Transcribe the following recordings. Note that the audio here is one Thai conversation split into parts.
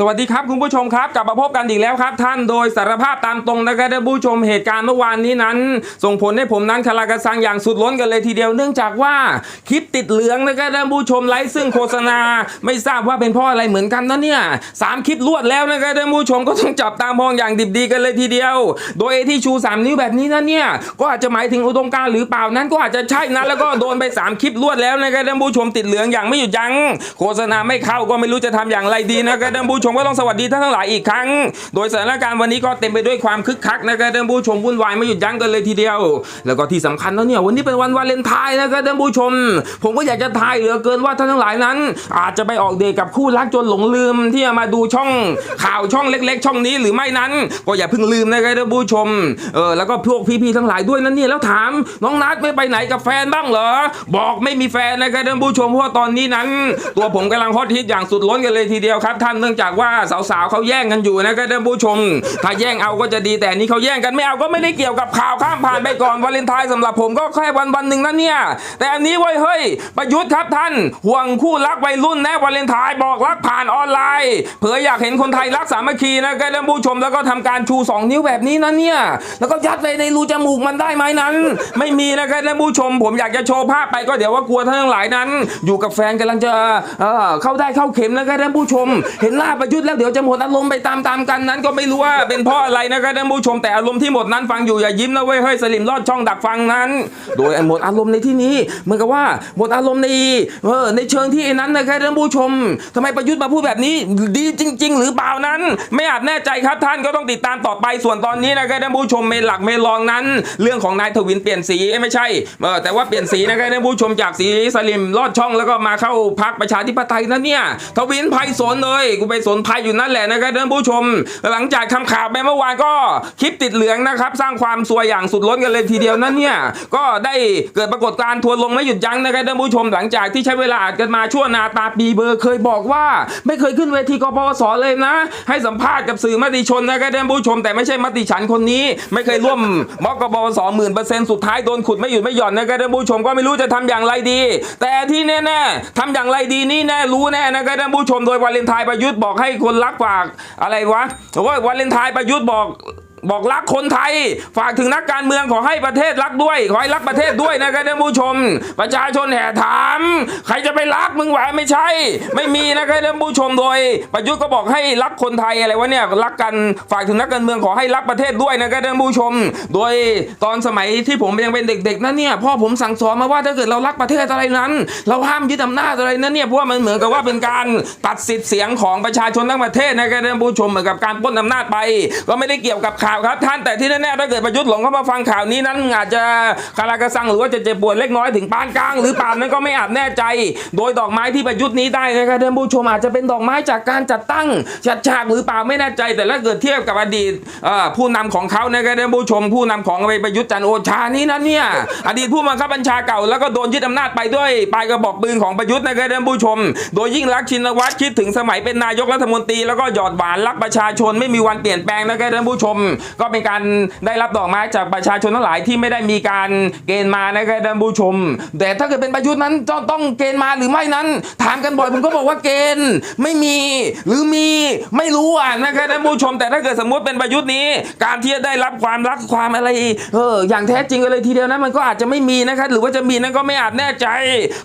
สวัสดีครับคุณผู้ชมครับกลับมาพบกันอีกแล้วครับ ท่านโดยสารภาพตามตรงนะครับท่านผู้ชมเหตุการณ์เมื่อวานนี้นั้น ส่งผลให้ผมนั้นคลากระซังอย่างสุดล้นกันเลยทีเดียวเนื่องจากว่าคลิปติดเหลืองนะครับท่านผู้ชมไลฟ์ซึ่งโฆษณาไม่ทราบว่าเป็นเพราะอะไรเหมือนกันนะเนี่ยสามคลิปรวดแล้วนะครับท่านผู้ชมก็ต้องจับตามองอย่างดิบดีกันเลยทีเดียว โดยไอที่ชูสามนิ้วแบบนี้นะเนี่ยก็อาจจะหมายถึงอุดมการหรือเปล่านั้นก็อาจจะใช่นะแล้วก็โดนไปสามคลิปรวดแล้วนะครับท่านผู้ชมติดเหลืองอย่างไม่หยุดยั้งโฆษณาไม่เข้าก็ไม่รู้จะทำอย่างไรดีนะครับท่านผู้ชมก็ต้องสวัสดีท่านทั้งหลายอีกครั้ง โดยสถานการณ์วันนี้ก็เต็มไปด้วยความคึกคักนะครับท่านผู้ชมวุ่นวายไม่หยุดยั้งกันเลยทีเดียว แล้วก็ที่สำคัญแล้วเนี่ยวันนี้เป็นวันวาเลนไทน์นะครับท่านผู้ชม ผมก็อยากจะทายเหลือเกินว่าท่านทั้งหลายนั้น อาจจะไปออกเดทกับคู่รักจนหลงลืมที่จะมาดูช่องข่าวช่องเล็ก ๆ ช่องนี้หรือไม่นั้น ก็อย่าเพิ่งลืมนะครับท่านผู้ชมเออแล้วก็พวกพี่ๆทั้งหลายด้วยนั่นเนี่ยแล้วถามน้องนัดไม่ไปไหนกับแฟนบ้างเหรอ บอกไม่มีแฟนนะครับท่านผู้ชมเพราะว่าตอนนี้นั้น ตัวผมกำลังฮอตฮิตอย่างสุดล้นกันเลยทีเดียวครับท่านเนื่องจากว่าสาวๆเขาแย่งกันอยู่นะครับท่านผู้ชม ถ้าแย่งเอาก็จะดีแต่นี้เขาแย่งกันไม่เอาก็ไม่ได้เกี่ยวกับข่าวข้ามผ่านไปก่อนวาเลนไทน์สำหรับผมก็แค่วันวันหนึ่งนั่นเนี่ยแต่อันนี้เว้ยเฮ้ยประยุทธ์ครับท่านห่วงคู่รักวัยรุ่นแน่วาเลนไทน์บอกรักผ่านออนไลน์เผยอยากเห็นคนไทยรักสามัคคีนะครับท่านผู้ชมแล้วก็ทำการชูสองนิ้วแบบนี้นะเนี่ยแล้วก็ยัดไปในรูจมูกมันได้ไหมนั้น ไม่มีนะครับท่านผู้ชม ผมอยากจะโชว์ภาพไปก็เดี๋ยวว่ากลัวท่านทั้งหลายนั้น อยู่กับแฟนกำลังจะเอ่อเข้าได้เข้าเข็มนะครับท่านผู้ชม เห็นหน้าประยุทธ์แล้วเดี๋ยวจะหมดอารมณ์ไปตามๆกันนั้นก็ไม่รู้ว่าเป็นเพราะอะไรนะครับท่านผู้ชมแต่อารมณ์ที่หมดนั้นฟังอยู่อย่ายิ้มนะเว้ยเฮ้ยสลิมลอดช่องดักฟังนั้น โดยหมดอารมณ์ในที่นี้เหมือนกับว่าหมดอารมณ์ในเออในเชิงที่นั้นนะครับท่านผู้ชมทำไมประยุทธ์มาพูดแบบนี้ดีจริง ๆ หรือเปล่านั้น ไม่อาจแน่ใจครับท่านก็ต้องติดตามต่อไปส่วนตอนนี้นะครับท่านผู้ชมเมนหลักเมนรองนั้น เรื่องของนายทวินเปลี่ยนสีไม่ใช่เออแต่ว่าเปลี่ยนสีนะครับท่านผู้ชมจากสีสลิมลอดช่องแล้วก็มาเข้าพักประชาธิปไตยนะเนี่ยทวินไพศาลเลยกูไปสนภัยอยู่นั่นแหละนะครับท่านผู้ชม หลังจากทำข่าวไปเมื่อวานก็คลิปติดเหลืองนะครับ สร้างความซวยอย่างสุดล้นกันเลยทีเดียวนั่นเนี่ยก็ได้เกิดปรากฏการณ์ทัวลงไม่หยุดยั้งนะครับท่านผู้ชม หลังจากที่ใช้เวลาอัดกันมาชั่วนาตาปีเบอร์เคยบอกว่า ไม่เคยขึ้นเวทีกปสเลยนะ ให้สัมภาษณ์กับสื่อมติชนนะครับท่านผู้ชม แต่ไม่ใช่มติฉันคนนี้ ไม่เคยร่วมม็อกกปสหมื่นเปอร์เซ็นต์สุดท้ายโดนขุดไม่หยุดไม่หย่อนนะครับท่านผู้ชมก็ไม่รู้จะทำอย่างไรดี แต่ที่แน่ๆทำอย่างไรดีนี่แน่รู้แน่นะครับท่านผู้ชมโดยวาเลนไทน์ประยุทธ์บอกให้คนรักฝากอะไรวะว่าวาเลนไทน์ประยุทธ์บอก บอกรักคนไทย ฝากถึงนักการเมืองขอให้ประเทศรักด้วย ขอให้รักประเทศด้วยนะครับท่านผู้ชม ประชาชนแห่ถาม ใครจะไปรักมึงหวไม่ใช่ ไม่มีนะครับท่านผู้ชมโดย ประยุทธ์ก็บอกให้รักคนไทยอะไรวะเนี่ยรักกันฝากถึงนักการเมืองขอให้รักประเทศด้วยนะครับท่านผู้ชม โดยตอนสมัยที่ผมยังเป็นเด็กๆนั่นเนี่ยพ่อผมสั่งสอนมาว่าถ้าเกิดเรารักประเทศอะไรนั้น เราห้ามยึดอำนาจอะไรนั่นเนี่ยเพราะว่ามันเหมือนกับว่าเป็นการตัดสิทธิ์เสียงของประชาชนทั้งประเทศนะครับท่านผู้ชมเหมือนกับการป้นอำนาจไป ก็ไม่ได้เกี่ยวกับข่าวครับท่านแต่ที่แน่ๆถ้าเกิดประยุทธ์หลงเข้ามาฟังข่าวนี้นั้นอาจจะคารากระซังหรือว่าจะเจ็บปวดเล็กน้อยถึงปานกลาง หรือเปล่านั้นก็ไม่อาจแน่ใจ โดยดอกไม้ที่ประยุทธ์นี้ได้นะครับท่านผู้ชมอาจจะเป็นดอกไม้จากการจัดตั้งจัดฉากหรือเปล่าไม่แน่ใจ แต่ถ้าเกิดเทียบกับอดีตผู้นำของเขานะครับท่านผู้ชม ผู้นำของประยุทธ์จันโอชานี้นั้นเนี่ยอดีตผู้บังคับบัญชาเก่าแล้วก็โดนยึดอำนาจไปด้วยปลายกระบอกปืนของประยุทธ์นะครับท่านผู้ชม โดยยิ่งรักชินวัตรคิดถึงสมัยเป็นนายกรัฐมนตรีแล้วก็หยอดหวานรักประชาชนไม่มีวันเปลี่ยนแปลงนะครับท่านผู้ชมก็เป็นการได้รับดอกไม้จากประชาชนทั้งหลายที่ไม่ได้มีการเกณฑ์มานะครับท่านผู้ชม แต่ถ้าเกิดเป็นประยุทธ์นั้นต้องต้องเกณฑ์มาหรือไม่นั้น ถามกันบ่อยผมก็บอกว่าเกณฑ์ไม่มีหรือมีไม่รู้อะนะครับท่านผู้ชม แต่ถ้าเกิดสมมติเป็นประยุทธ์นี้ การที่จะได้รับความรักความอะไรเอออย่างแท้จริงเลยทีเดียวนั้นมันก็อาจจะไม่มีนะครับหรือว่าจะมีนั้นก็ไม่อาจแน่ใจ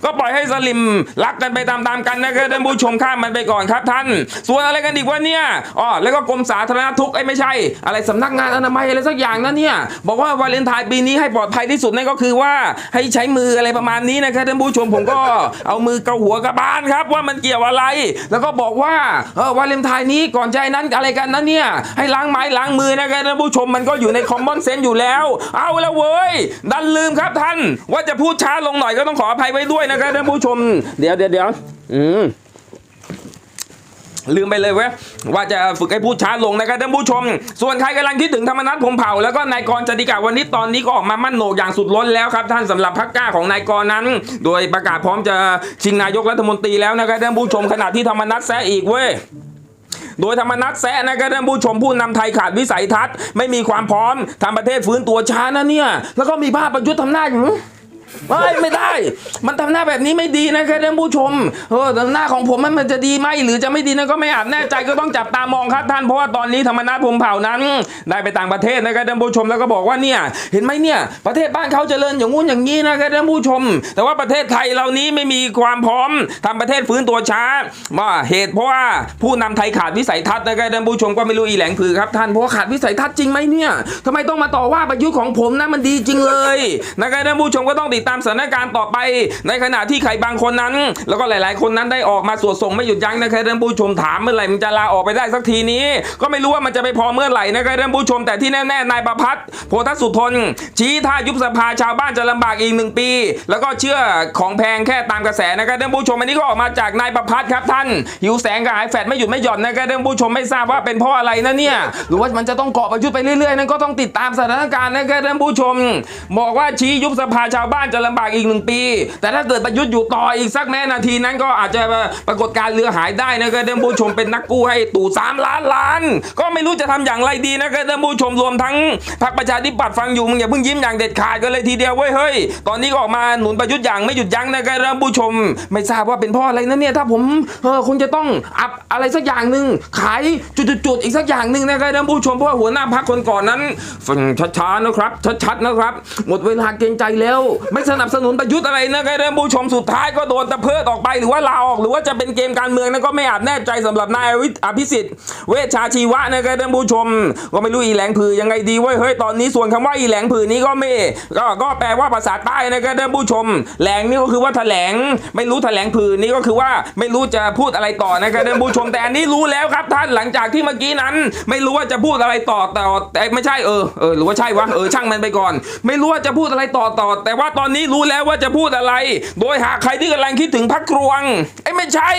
ก็ปล่อยให้สลิมรักกันไปตามๆกันนะครับท่านผู้ชมข้ามมันไปก่อนครับท่าน ส่วนอะไรกันอีกวะเนี่ยอ๋อแล้วก็กรมสาธารณสุกข์ไอ้ไม่ใช่ อะไรสำนักสักงานอนามัยอะไรสักอย่างนะเนี่ยบอกว่าวาเลนไทน์ปีนี้ให้ปลอดภัยที่สุดนั่นก็คือว่าให้ใช้มืออะไรประมาณนี้นะครับท่านผู้ชมผมก็เอามือเกาหัวกระบาลครับว่ามันเกี่ยวอะไร แล้วก็บอกว่าเออวาเลนไทน์นี้ก่อนใจนั้นอะไรกันนะเนี่ยให้ล้างไม้ล้างมือนะครับท่านผู้ชมมันก็อยู่ในคอมมอนเซนส์อยู่แล้ว เอาล้วเว้ยดันลืมครับท่าน ว่าจะพูดช้าลงหน่อยก็ต้องขออภัยไว้ด้วยนะครับท่านผู้ชม เดี๋ยวเดี๋ยวเดี๋ยวอืม ลืมไปเลยเว้ยว่าจะฝึกให้พูดช้าลงนะครับท่านผู้ชม ส่วนใครกำลังคิดถึงธรรมนัฐพรหมเผ่าแล้วก็นายกรจติกาวันนี้ตอนนี้ก็ออกมามั่นโหนกอย่างสุดล้นแล้วครับท่านสำหรับพักก้าของนายกรนั้น โดยประกาศพร้อมจะชิงนายกรัฐมนตรีแล้วนะครับท่านผู้ชมขณะที่ธรรมนัฐแซะอีกเว้ยโดยธรรมนัฐแซะนะครับท่านผู้ชมผู้นำไทยขาดวิสัยทัศน์ไม่มีความพร้อมทำประเทศฟื้นตัวช้านะเนี่ย แล้วก็มีภาพประยุทธ์ทำหน้าอย่าง ไม่ไม่ได้ มันทำหน้าแบบนี้ไม่ดีนะครับท่านผู้ชมเออหน้าของผมมันมันจะดีไหมหรือจะไม่ดีนั้นก็ไม่อาจแน่ใจก็ต้องจับตามองครับท่านเพราะว่าตอนนี้ธรรมนัฐพรหมเผ่านั้น ได้ไปต่างประเทศนะครับท่านผู้ชมแล้วก็บอกว่าเนี่ย เห็นไหมเนี่ย ประเทศบ้านเขาเจริญอย่างงู้นอย่างนี้นะครับท่านผู้ชม แต่ว่าประเทศไทยเรานี้ไม่มีความพร้อมทำประเทศฟื้นตัวช้าว่าเหตุเพราะว่าผู้นำไทยขาดวิสัยทัศน์นะครับท่านผู้ชมก็ไม่รู้อีแหลงผือครับท่านเพราะขาดวิสัยทัศน์จริงไหมเนี่ยทำไมต้องมาต่อว่าประยุทธ์ของผมนะมันดีจริงเลยนะครับท่านผู้ชมก็ต้องติดตามสถานการณ์ต่อไป ในขณะที่ใครบางคนนั้น แล้วก็หลาย ๆ คนนั้นได้ออกมาสวดส่งไม่หยุดยั้งนะครับท่านผู้ชมถามเมื่อไหร่มันจะลาออกไปได้สักทีนี้ ก็ไม่รู้ว่ามันจะไปพอเมื่อไหร่นะครับท่านผู้ชมแต่ที่แน่ๆนายประพัฒน์โพธสุทน ชี้ท่ายุบสภาชาวบ้านจะลำบากอีกหนึ่งปี แล้วก็เชื่อของแพงแค่ตามกระแสนะครับท่านผู้ชมอันนี้ก็ออกมาจากนายประพัฒน์ครับท่านหิวแสงกับหายแฟดไม่หยุดไม่หย่อนนะครับท่านผู้ชมไม่ทราบว่าเป็นเพราะอะไรนะเนี่ยหรือว่ามันจะต้องเกาะประยุทธ์ไปเรื่อยๆนั้นก็ต้องติดตามสถานการณ์นะครับท่านผู้ชม บอกว่าชี้ยุบสภาชาวบ้านจะลำบากอีกหนึ่งปี แต่ถ้าเกิดประยุทธ์อยู่ต่ออีกสักแม้นาทีนั้นก็อาจจะปรากฏการเรือหายได้นะครับท่านผู้ชมเป็นนักกู้ให้ตู่สามล้านล้าน ก็ไม่รู้จะทำอย่างไรดีนะครับท่านผู้ชมรวมทั้งพรรคประชาธิปัตย์ฟังอยู่มึงอย่าเพิ่งยิ้มอย่างเด็ดขาดกันเลยทีเดียวเว้ยเฮ้ยตอนนี้ก็ออกมาหนุนประยุทธ์อย่างไม่หยุดยั้งนะครับท่านผู้ชม ไม่ทราบว่าเป็นเพราะอะไรนะเนี่ยถ้าผมเออคงจะต้องอัพอะไรสักอย่างหนึ่งขายจุดๆอีกสักอย่างหนึ่งนะครับท่านผู้ชมเพราะหัวหน้าพรรคคนก่อนนั้นฟังช้าๆนะครับชัดๆนะครับ หมดเวลาเกรงใจแล้วไม่สนับสนุนประยุทธ์อะไรนะครับท่านผู้ชมสุดท้ายก็โดนตะเพิดออกไปหรือว่าลาออก หรือว่าจะเป็นเกมการเมืองนั้นก็ไม่อาจแน่ใจสำหรับนายอภิสิทธิ์ เวชชาชีวะนะครับท่านผู้ชม ก็ไม่รู้อีแหลงผือยังไงดีเว้ยเฮ้ยตอนนี้ส่วนคำว่าอีแหลงผือนี้ก็ไม่ก็ก็แปลว่าภาษาใต้นะครับท่านผู้ชมแหลงนี่ก็คือว่าแถลง ไม่รู้แถลงผือนี้ก็คือว่าไม่รู้จะพูดอะไรต่อนะครับท่านผู้ชมแต่อันนี้รู้แล้วครับท่านหลังจากที่เมื่อกี้นั้น ไม่รู้ว่าจะพูดอะไรต่อต่อแต่ไม่ใช่เออเออหรือว่าใช่วะเออช่างมันไปก่อน ไม่รู้ว่าจะพูดอะไรต่อต่อแต่ว่าตอนอนนี้รู้แล้วว่าจะพูดอะไร โดยหากใครที่กำลังคิดถึงพักรวงไอ้ไม่ใช่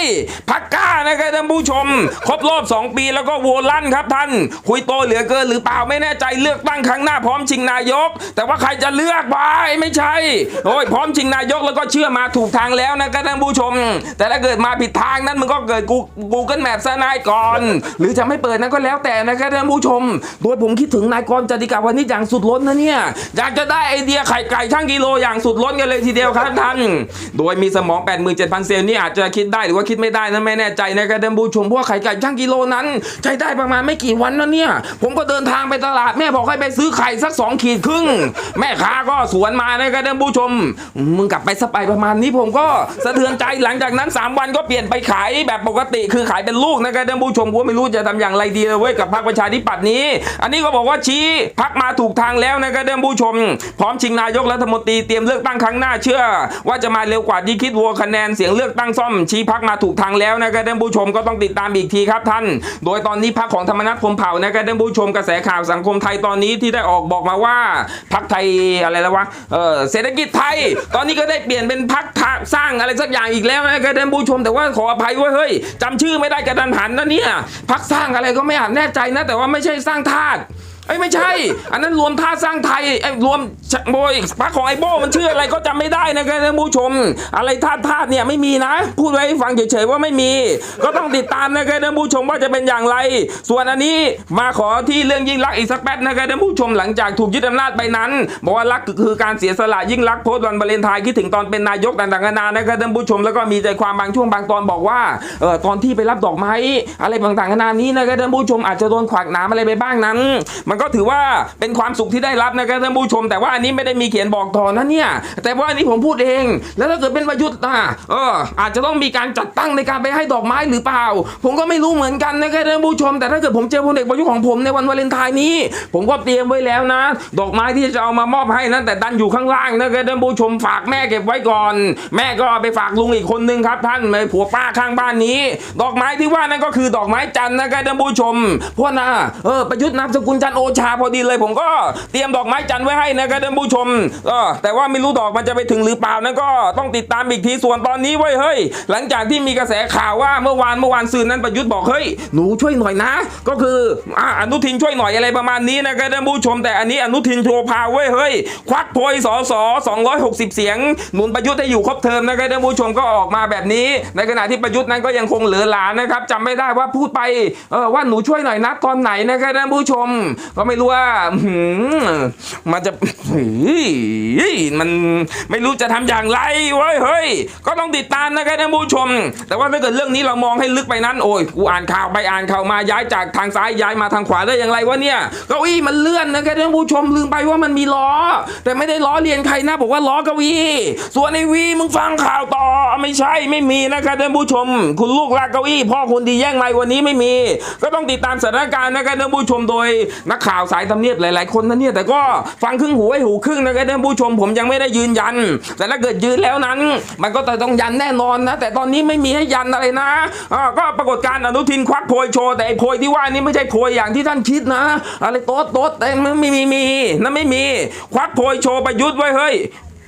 พักก้านะครับท่านผู้ชม ครบรอบ 2 ปีแล้วก็โหวตลั่นครับท่าน คุยโตเหลือเกินหรือเปล่าไม่แน่ใจเลือกตั้งครั้งหน้าพร้อมชิงนายก แต่ว่าใครจะเลือกวะไอ้ไม่ใช่โอ้ยพร้อมชิงนายกแล้วก็เชื่อมาถูกทางแล้วนะครับท่านผู้ชม แต่ถ้าเกิดมาผิดทางนั้นมันก็เกิดกูกูเกิลแมปซะนายก่อน หรือจะไม่เปิดนั้นก็แล้วแต่นะครับท่านผู้ชม โดยผมคิดถึงนายกรจติกาวันนี้อย่างสุดล้นนะเนี่ยอยากจะได้ไอเดียไข่ไก่ช่างกิโลอย่างสุดล้นกันเลยทีเดียวครับท่าน โดยมีสมอง 87,000 เซลล์นี่อาจจะคิดได้หรือว่าคิดไม่ได้นะไม่แน่ใจนะครับท่านผู้ชมเพราะว่าไข่ไก่ช่างกิโลนั้น ใช้ได้ประมาณไม่กี่วันนะเนี่ย ผมก็เดินทางไปตลาดแม่บอกให้ไปซื้อไข่สัก 2 ขีดครึ่ง แม่ค้าก็สวนมานะครับท่านผู้ชม มึงกลับไปสไปประมาณนี้ผมก็สะเทือนใจหลังจากนั้น 3 วันก็เปลี่ยนไปขายแบบปกติคือขายเป็นลูกนะครับท่านผู้ชมผมไม่รู้จะทำอย่างไรดีเลยเว้ยกับพรรคประชาธิปัตย์นี้ อันนี้ก็บอกว่าชี้พักมาถูกทางแล้วนะครับท่านผู้ชม พร้อมชิงนายกรัฐมนตรีเตรียมเลือกตั้งครั้งหน้าเชื่อ ว่าจะมาเร็วกว่าที่คิดวัวคะแนนเสียงเลือกตั้งซ่อมชี้พักมาถูกทางแล้วนะครับท่านผู้ชมก็ต้องติดตามอีกทีครับท่าน โดยตอนนี้พักของธรรมนัฐพมเผ่านะครับท่านผู้ชมกระแสข่าวสังคมไทยตอนนี้ที่ได้ออกบอกมาว่าพักไทยอะไรแล้ววะเออเศรษฐกิจไทย ตอนนี้ก็ได้เปลี่ยนเป็นพักสร้างอะไรสักอย่างอีกแล้วนะครับท่านผู้ชมแต่ว่าขออภัยไว้เฮ้ยจำชื่อไม่ได้กระดันหันนะเนี่ยพักสร้างอะไรก็ไม่อาจแน่ใจนะ แต่ว่าไม่ใช่สร้างธาตุ ไอ้ยไม่ใช่ อันนั้นรวมท่าสร้างไทยไอ้รวมโบยพักของไอ้โบมันชื่ออะไรก็จำไม่ได้นะครับท่านผู้ชม อะไรท่าท่าเนี่ยไม่มีนะ พูดไว้ให้ฟังเฉยๆว่าไม่มี ก็ต้องติดตามนะครับท่านผู้ชมว่าจะเป็นอย่างไร ส่วนอันนี้มาขอที่เรื่องยิ่งรักษณ์อีกสักแป๊บนะครับท่านผู้ชมหลังจากถูกยึดอำนาจไปนั้นบอกว่ารักคือการเสียสละยิ่งรักษณ์โพสต์วันวาเลนไทน์คิดถึงตอนเป็นนายกต่างๆนานานะครับท่านผู้ชมแล้วก็มีใจความบางช่วงบางตอนบอกว่าเออตอนที่ไปรับดอกไม้อะไรต่างๆนานานี้นะครับท่านผู้ชมอาจจะโดนขวากหนามอะไรไปบ้างนั้นมันก็ถือว่าเป็นความสุขที่ได้รับนะครับท่านผู้ชม แต่ว่าอันนี้ไม่ได้มีเขียนบอกต่อนะเนี่ยแต่ว่าอันนี้ผมพูดเอง แล้วถ้าเกิดเป็นประยุทธ์อะเอออาจจะต้องมีการจัดตั้งในการไปให้ดอกไม้หรือเปล่า ผมก็ไม่รู้เหมือนกันนะครับท่านผู้ชม แต่ถ้าเกิดผมเจอพลเอกประยุทธ์ของผมในวันวาเลนไทน์นี้ ผมก็เตรียมไว้แล้วนะ ดอกไม้ที่จะเอามามอบให้นะแต่ดันอยู่ข้างล่างนะครับท่านผู้ชมฝากแม่เก็บไว้ก่อน แม่ก็ไปฝากลุงอีกคนนึงครับ ท่านในผัวป้าข้างบ้านนี้ ดอกไม้ที่ว่านั่นก็คือดอกไม้จันทร์นะครับท่านผู้ชมพราะนะเออประยุทธ์นามสกุลจันทร์โอชาพอดีเลยผมก็เตรียมดอกไม้จันทร์ไว้ให้นะครับท่านผู้ชมเออแต่ว่าไม่รู้ดอกมันจะไปถึงหรือเปล่านั่นก็ต้องติดตามอีกทีส่วนตอนนี้เว้ยเฮ้ย หลังจากที่มีกระแสข่าวว่าเมื่อวานเมื่อวานซืนนั้นประยุทธ์บอกเฮ้ยหนูช่วยหน่อยนะ ก็คืออ่าอนุทินช่วยหน่อยอะไรประมาณนี้นะครับท่านผู้ชม แต่อันนี้อนุทินโชว์พาวเว้ยเฮ้ยควักโพยสอสอ260 เสียง หนุนประยุทธ์ให้อยู่ครบเทอมนะครับท่านผู้ชมก็ออกมาแบบนี้ ในขณะที่ประยุทธ์นั้นก็ยังคงเหลือหลานนะครับจำไม่ได้ว่าพูดไปเออว่าหนูช่วยหน่อยนะตอนไหนนะครับท่านผู้ชมก็ไม่รู้ว่ามันจะมันไม่รู้จะทำอย่างไรเว้ยเฮ้ยก็ต้องติดตามนะครับท่านผู้ชม แต่ว่าถ้าเกิดเรื่องนี้เรามองให้ลึกไปนั้น โอ้ยกูอ่านข่าวไปอ่านข่าวมาย้ายจากทางซ้ายย้ายมาทางขวาได้อย่างไรวะเนี่ยเก้าอี้มันเลื่อนนะครับท่านผู้ชมลืมไปว่ามันมีล้อ แต่ไม่ได้ล้อเลียนใครนะบอกว่าล้อเก้าอี้ส่วนไอ้วีมึงฟังข่าวต่อไม่ใช่ไม่มีนะครับท่านผู้ชม คุณลูกลากเก้าอี้พ่อคุณดีแย่งไม้วันนี้ไม่มี ก็ต้องติดตามสถานการณ์นะครับท่านผู้ชมโดยนักข่าวสายทำเนียบหลาย ๆ คนนะเนี่ยแต่ก็ฟังครึ่งหูไว้หูครึ่งนะครับท่านผู้ชมผมยังไม่ได้ยืนยัน แต่ถ้าเกิดยืนแล้วนั้น มันก็ต้องยันแน่นอนนะ แต่ตอนนี้ไม่มีให้ยันอะไรนะอ่าก็ปรากฏการณ์อนุทินควักโพยโชว์แต่ไอ้โพยที่ว่านี่ไม่ใช่โพยอย่างที่ท่านคิดนะ อะไรโต๊ดโต๊ดแต่ไม่มีมีนั่นไม่มี ควักโพยโชว์ประยุทธ์ไว้เฮ้ย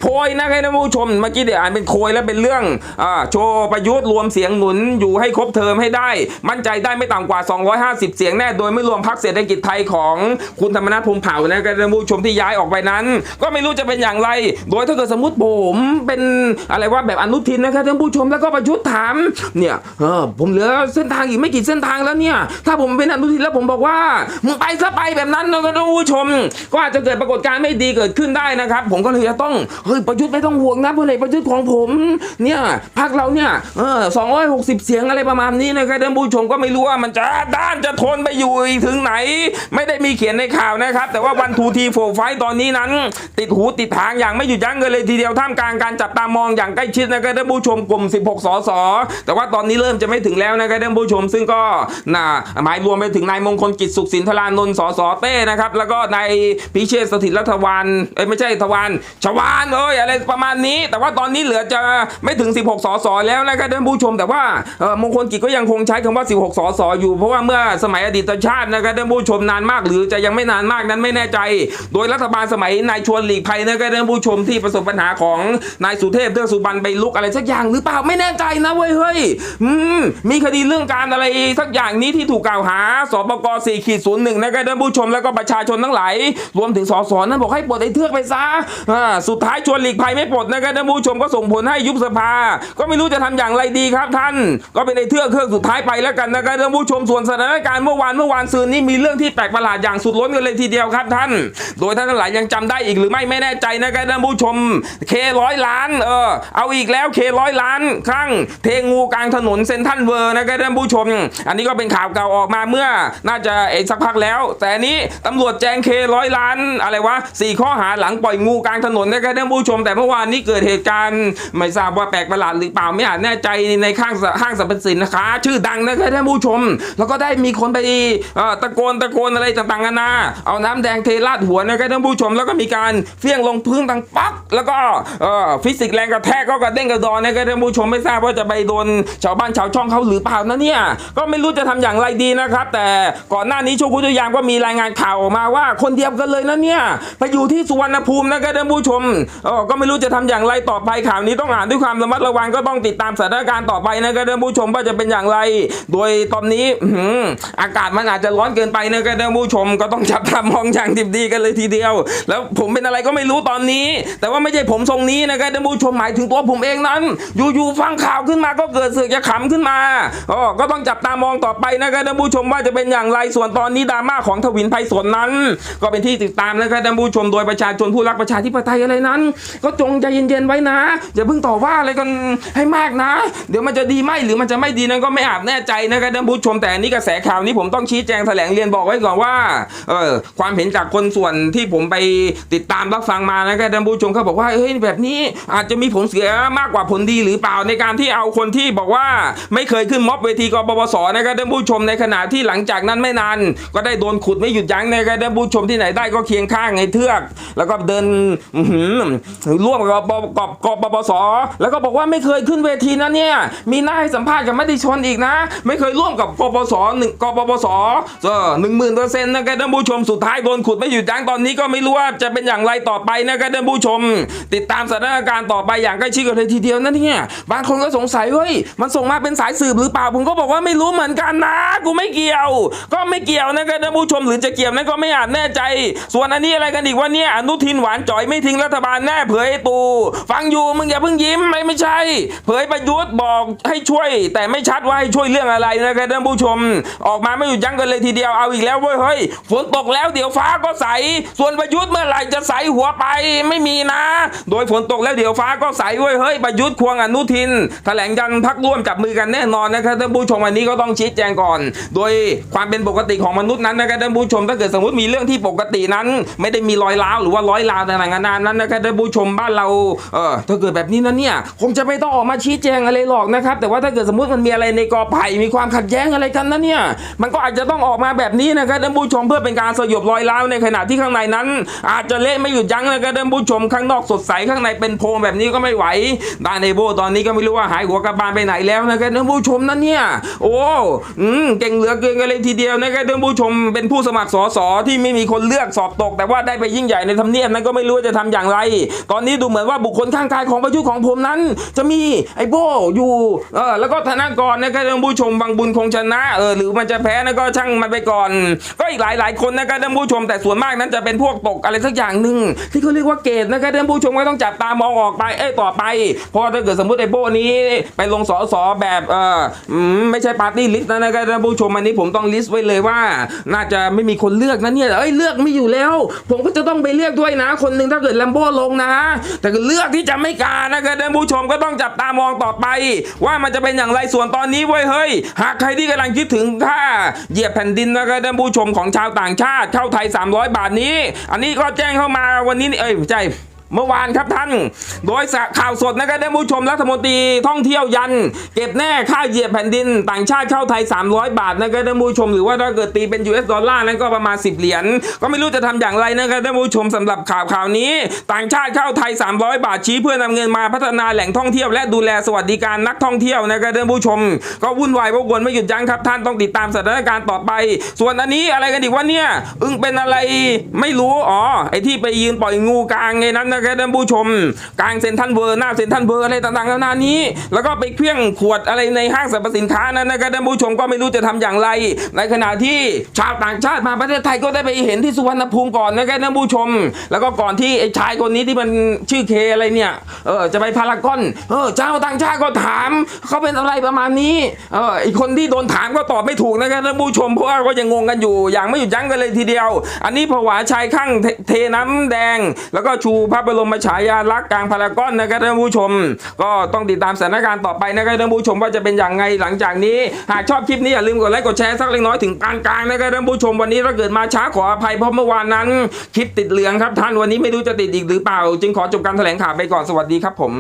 โพยนะครับท่านผู้ชมเมื่อกี้เดี๋ยวอ่านเป็นโพยแล้วเป็นเรื่องอ่าโชว์ประยุทธ์รวมเสียงหนุนอยู่ให้ครบเทอมให้ได้ มั่นใจได้ไม่ต่ำกว่า 250 เสียงแน่โดยไม่รวมพรรคเศรษฐกิจไทยของคุณธรรมนัฐพรหมเผ่านะครับท่านผู้ชมที่ย้ายออกไปนั้น ก็ไม่รู้จะเป็นอย่างไร โดยถ้าเกิดสมมติผมเป็นอะไรว่าแบบอนุทินนะครับท่านผู้ชมแล้วก็ประยุทธ์ถามเนี่ยเออผมเหลือเส้นทางอีกไม่กี่เส้นทางแล้วเนี่ยถ้าผมเป็นอนุทินแล้วผมบอกว่ามึงไปซะไปแบบนั้นนะท่านผู้ชม ก็อาจจะเกิดปรากฏการณ์ไม่ดีเกิดขึ้นได้นะครับ ผมก็เลยจะต้องเฮ้ยประยุทธ์ไม่ต้องห่วงนะพลเอกประยุทธ์ของผม เนี่ยพรรคเราเนี่ยเออสองร้อยหกสิบเสียงอะไรประมาณนี้นะครับท่านผู้ชมก็ไม่รู้ว่ามันจะด้านจะทนไปอยู่ถึงไหน ไม่ได้มีเขียนในข่าวนะครับ แต่ว่าวันทูทีโฟไฟตอนนี้นั้น ติดหูติดทางอย่างไม่หยุดยั้งเลยทีเดียวท่ามกลางการจับตามองอย่างใกล้ชิดนะครับท่านผู้ชมกลุ่ม 16 สส แต่ว่าตอนนี้เริ่มจะไม่ถึงแล้วนะครับท่านผู้ชม ซึ่งก็น่าหมายรวมไปถึงนายมงคลกิจสุขสินธารานนท์สสเต้นะครับแล้วก็นายพิเชษฐ์สถิตรัฐวานเอ้ยไม่ใช่ทวานชวานเอ้ยอะไรประมาณนี้ แต่ว่าตอนนี้เหลือจะไม่ถึง 16 สสแล้วนะครับท่านผู้ชม แต่ว่ามงคลกิจก็ยังคงใช้คำว่า 16 สสอยู่ เพราะว่าเมื่อสมัยอดีตชาตินะครับท่านผู้ชมนานมาก หรือจะยังไม่นานมากนั้นไม่แน่ใจ โดยรัฐบาลสมัยนายชวนหลีกภัยนะครับท่านผู้ชมที่ประสบปัญหาของนายสุเทพเทือกสุบรรณไปลุกอะไรสักอย่างหรือเปล่าไม่แน่ใจนะเว้ยเฮ้ยมีคดีเรื่องการอะไรสักอย่างนี้ที่ถูกกล่าวหาสปก4ขีด01นย์หนึ่งนะครับท่านผู้ชมแล้วก็ประชาชนทั้งหลายรวมถึงสสนั้นบอกให้ปลดไอ้เทือกไปซะสุดท้ายชวนหลีกภัยไม่ปลดนะครับท่านผู้ชมก็ส่งผลให้ยุบสภา ก็ไม่รู้จะทำอย่างไรดีครับท่าน ก็เป็นไอ้เทือกเครื่องสุดท้ายไปแล้วกันนะครับท่านผู้ชมส่วนสถานการณ์เมื่อวานเมื่อวานซืนนี้มีเรื่องที่แปลกประหลาดอย่างสุดล้นกันเลยทีเดียวครับท่าน โดยท่านหลายยังจำได้อีกหรือไม่ไม่แน่ใจนะครับท่านผู้ชมเคร้อยล้านเออเอาอีกแล้วเคร้อยล้านครั้งเทงูกลางถนนเซนทันเวอร์นะครับท่านผู้ชม อันนี้ก็เป็นข่าวเก่าออกมาเมื่อน่าจะเอกสักพักแล้ว แต่นี้ตำรวจแจ้งเคร้อยล้านอะไรวะสี่ข้อหาหลังปล่อยงูกลางถนนนะครับท่านผูู้้ชม แต่เมื่อวานนี้เกิดเหตุการณ์ไม่ทราบว่าแปลกประหลาดหรือเปล่าไม่อาจแน่ใจในข้างห้างสรรพสินค้าชื่อดังนะครับท่านผู้ชม แล้วก็ได้มีคนไปตะโกนตะโกนอะไรต่างๆนานาเอาน้ำแดงเทราดหัวนะครับท่านผู้ชม แล้วก็มีการเฟี้ยงลงพื้นดังปักแล้วก็ฟิสิกส์แรงกระแทกก็กระเด้งกระดอนนะครับท่านผู้ชมไม่ทราบว่าจะไปโดนชาวบ้านชาวช่องเขาหรือเปล่านะเนี่ยก็ไม่รู้จะทำอย่างไรดีนะครับ แต่ก่อนหน้านี้ช่วงคุยยามก็มีรายงานข่าวออกมาว่าคนเดียวกันเลยนะเนี่ยไปอยู่ที่สุวรรณภูมินะครับท่านผู้ชมก็ไม่รู้จะทำอย่างไรต่อไปข่าวนี้ต้องอ่านด้วยความระมัดระวังก็ต้องติดตามสถานการณ์ต่อไปนะครับท่านผู้ชมว่าจะเป็นอย่างไร โดยตอนนี้อือออากาศมันอาจจะร้อนเกินไปนะครับท่านผู้ชมก็ต้องจับตามองอย่างดิบดีกันเลยทีเดียว แล้วผมเป็นอะไรก็ไม่รู้ตอนนี้ แต่ว่าไม่ใช่ผมทรงนี้นะครับท่านผู้ชมหมายถึงตัวผมเองนั้น อยู่ๆฟังข่าวขึ้นมาก็เกิดเสือกจะขำขึ้นมาอ๋อก็ต้องจับตามองต่อไปนะครับท่านผู้ชมว่าจะเป็นอย่างไรส่วนตอนนี้ดราม่าของทวินไพศาลนั้น ก็เป็นที่ติดตามนะครับท่านผู้ชมโดยประชาชนผู้รักประชาธิปไตยอะไรนั้นก็จงใจเย็นๆไว้นะ อย่าเพิ่งต่อว่าอะไรกันให้มากนะ เดี๋ยวมันจะดีไหมหรือมันจะไม่ดีนั้นก็ไม่อาจแน่ใจนะครับท่านผู้ชมแต่อันนี้กระแสข่าวนี้ผมต้องชี้แจงแถลงเรียนบอกไว้ก่อนว่าเออความเห็นจากคนส่วนที่ผมไปติดตามรับฟังมานะครับท่านผู้ชมเขาบอกว่าเฮ้ยแบบนี้อาจจะมีผลเสียมากกว่าผลดีหรือเปล่าในการที่เอาคนที่บอกว่าไม่เคยขึ้นม็อบเวทีกบปสนะครับท่านผู้ชมในขณะที่หลังจากนั้นไม่นานก็ได้โดนขุดไม่หยุดยั้งนะครับท่านผู้ชมที่ไหนได้ก็เคียงข้างไอ้เทือก แล้วก็เดินอืร่วมกับกบกบปปสแล้วก็บอกว่าไม่เคยขึ้นเวทีนะเนี่ย มีหน้าให้สัมภาษณ์กับมติชนอีกนะ ไม่เคยร่วมกับกปปสหนึ่งกปปสเออหนึ่งหมื่นเปอร์เซ็นต์นะครับท่านผู้ชมสุดท้ายโดนขุดไม่หยุดยั้งตอนนี้ก็ไม่รู้ว่าจะเป็นอย่างไรต่อไปนะครับท่านผู้ชม ติดตามสถานการณ์ต่อไปอย่างใกล้ชิดกันเลยทีเดียวนะเนี่ยบางคนก็สงสัยเฮ้ยมันส่งมาเป็นสายสืบหรือเปล่าผมก็บอกว่าไม่รู้เหมือนกันนะกูไม่เกี่ยว ก็ไม่เกี่ยวนะครับท่านผู้ชมหรือจะเกี่ยวนั้นก็ไม่อาจแน่ใจ ส่วนอันนี้อะไรกันอีกว่าเนี่ยอนุทินหวานจ่อยไม่ทิ้งรัฐบาลแน่เผยไอตูฟังอยู่มึงอย่าเพิ่งยิ้มไม่ไม่ใช่ เผยประยุทธ์บอกให้ช่วย แต่ไม่ชัดว่าให้ช่วยเรื่องอะไรนะครับท่านผู้ชม ออกมาไม่หยุดยั้งกันเลยทีเดียวเอาอีกแล้วเว้ยเฮ้ยฝนตกแล้วเดี๋ยวฟ้าก็ใส ส่วนประยุทธ์เมื่อไหร่จะใสหัวไปไม่มีนะ โดยฝนตกแล้วเดี๋ยวฟ้าก็ใสเว้ยเฮ้ยประยุทธ์ควงอนุทิน แถลงยันพักร่วมจับมือกันแน่นอนนะครับท่านผู้ชมอันนี้ก็ต้องชี้แจงก่อน โดยความเป็นปกติของมนุษย์นั้นนะครับท่านผู้ชมถ้าเกิดสมมติมีเรื่องที่ปกตินั้น ไม่ได้มีรอยร้าวหรือว่าร้อยราวต่างๆนานานั้นนะครับท่านผู้ชมบ้านเราเออถ้าเกิดแบบนี้นะเนี่ยคงจะไม่ต้องออกมาชี้แจงอะไรหรอกนะครับ แต่ว่าถ้าเกิดสมมติมันมีอะไรในกอไผ่มีความขัดแย้งอะไรกันนะเนี่ย มันก็อาจจะต้องออกมาแบบนี้นะครับท่านผู้ชมเพื่อเป็นการสยบรอยร้าวในขณะที่ข้างในนั้น อาจจะเละไม่หยุดยั้งนะครับท่านผู้ชมข้างนอกสดใสข้างในเป็นโพงแบบนี้ก็ไม่ไหวด้านในโบตอนนี้ก็ไม่รู้ว่าหายหัวกลับานไปไหนแล้วนะครับท่านผู้ชมนะเนี่ย โอ้อืมเก่งเหลือเกินกันเลยทีเดียวนะครับท่านผู้ชมเป็นผู้สมัครสสที่ไม่มีคนเลือกสอบตก แต่ว่าได้ไปยิ่งใหญ่ในทำเนียบนั้นก็ไม่รู้จะทำอย่างไรตอนนี้ดูเหมือนว่าบุคคลข้างกายของประยุทธ์ของผมนั้น จะมีไอ้โบอยู่เออแล้วก็ธนากรนะครับท่านผู้ชมบางบุญคงชนะเออหรือมันจะแพ้นะก็ช่างมันไปก่อน ก็อีกหลายหลายคนนะครับท่านผู้ชมแต่ส่วนมากนั้นจะเป็นพวกตกอะไรสักอย่างหนึ่งที่เขาเรียกว่าเกตนะครับท่านผู้ชมก็ต้องจับตามองออกไปเอ้ยต่อไปเพราะถ้าเกิดสมมติไอ้โบนี้ไปลงสอสอแบบเออไม่ใช่ปาร์ตี้ลิสต์นะครับท่านผู้ชมอันนี้ผมต้องลิสต์ไว้เลยว่า น่าจะไม่มีคนเลือกนะเนี่ยเอ้ยเลือกไม่อยู่แล้ว ผมก็จะต้องไปเลือกด้วยนะ คนหนึ่งถ้าเกิดแลมโบ้ลงนะ แต่ก็เลือกที่จะไม่กานะครับท่านผู้ชมก็ต้องจับตามองต่อไป ว่ามันจะเป็นอย่างไรส่วนตอนนี้เว้ยเฮ้ย หากใครที่กำลังคิดถึงค่าเหยียบแผ่นดินนะครับท่านผู้ชมของชาวต่างชาติเข้าไทย 300 บาทนี้ อันนี้ก็แจ้งเข้ามาวันนี้นี่เอ้ยไม่ใช่ เมื่อวานครับท่าน โดยข่าวสดนะครับท่านผู้ชมรัฐมนตรีท่องเที่ยวยัน เก็บแน่ค่าเหยียบแผ่นดิน ต่างชาติเข้าไทย 300 บาทนะครับท่านผู้ชมหรือว่าถ้าเกิดตีเป็น US ดอลลาร์นั้นก็ประมาณ 10 เหรียญก็ไม่รู้จะทำอย่างไรนะครับท่านผู้ชมสำหรับข่าวข่าวนี้ ต่างชาติเข้าไทย 300 บาทชี้เพื่อนำเงินมาพัฒนาแหล่งท่องเที่ยวและดูแลสวัสดิการนักท่องเที่ยวนะครับท่านผู้ชม ก็วุ่นวายวกวนไม่หยุดยั้งครับท่านต้องติดตามสถานการณ์ต่อไป ส่วนอันนี้อะไรกันอีกวะเนี่ยอึ้งเป็นอะไรไม่รู้อ๋อไอที่ไปยืนปล่อยงูกลางไงนั้นนะครับท่านผู้ชม กลางเซ็นทรัลเวอร์หน้าเซ็นทรัลเวอร์อะไรต่างๆนานานี้ แล้วก็ไปเครื่องขวดอะไรในห้างสรรพสินค้านั้นนะครับท่านผู้ชมก็ไม่รู้จะทำอย่างไร ในขณะที่ชาวต่างชาติมาประเทศไทยก็ได้ไปเห็นที่สุวรรณภูมิก่อนนะครับท่านผู้ชม แล้วก็ก่อนที่ไอ้ชายคนนี้ที่มันชื่อเคอะไรเนี่ยเออจะไปพารากอนเออเจ้าต่างชาติก็ถามเขาเป็นอะไรประมาณนี้เอออีกคนที่โดนถามก็ตอบไม่ถูกนะครับท่านผู้ชมเพราะว่าก็ยังงงกันอยู่อย่างไม่หยุดยั้งกันเลยทีเดียว อันนี้ผวาชายข้างเทเทน้ำแดง แล้วก็ชูพระบรมฉายาลักษณ์กลางพารากอนนะครับท่านผู้ชม ก็ต้องติดตามสถานการณ์ต่อไปนะครับท่านผู้ชมว่าจะเป็นอย่างไงหลังจากนี้ หากชอบคลิปนี้อย่าลืมกดไลค์กดแชร์สักเล็กน้อยถึงปานกลางนะครับท่านผู้ชมวันนี้ถ้าเกิดมาช้าขออภัยเพราะเมื่อวานนั้นคลิปติดเหลืองครับท่านวันนี้ไม่รู้จะติดอีกหรือเปล่า จึงขอจบการแถลงข่าวไปก่อนสวัสดีครับผม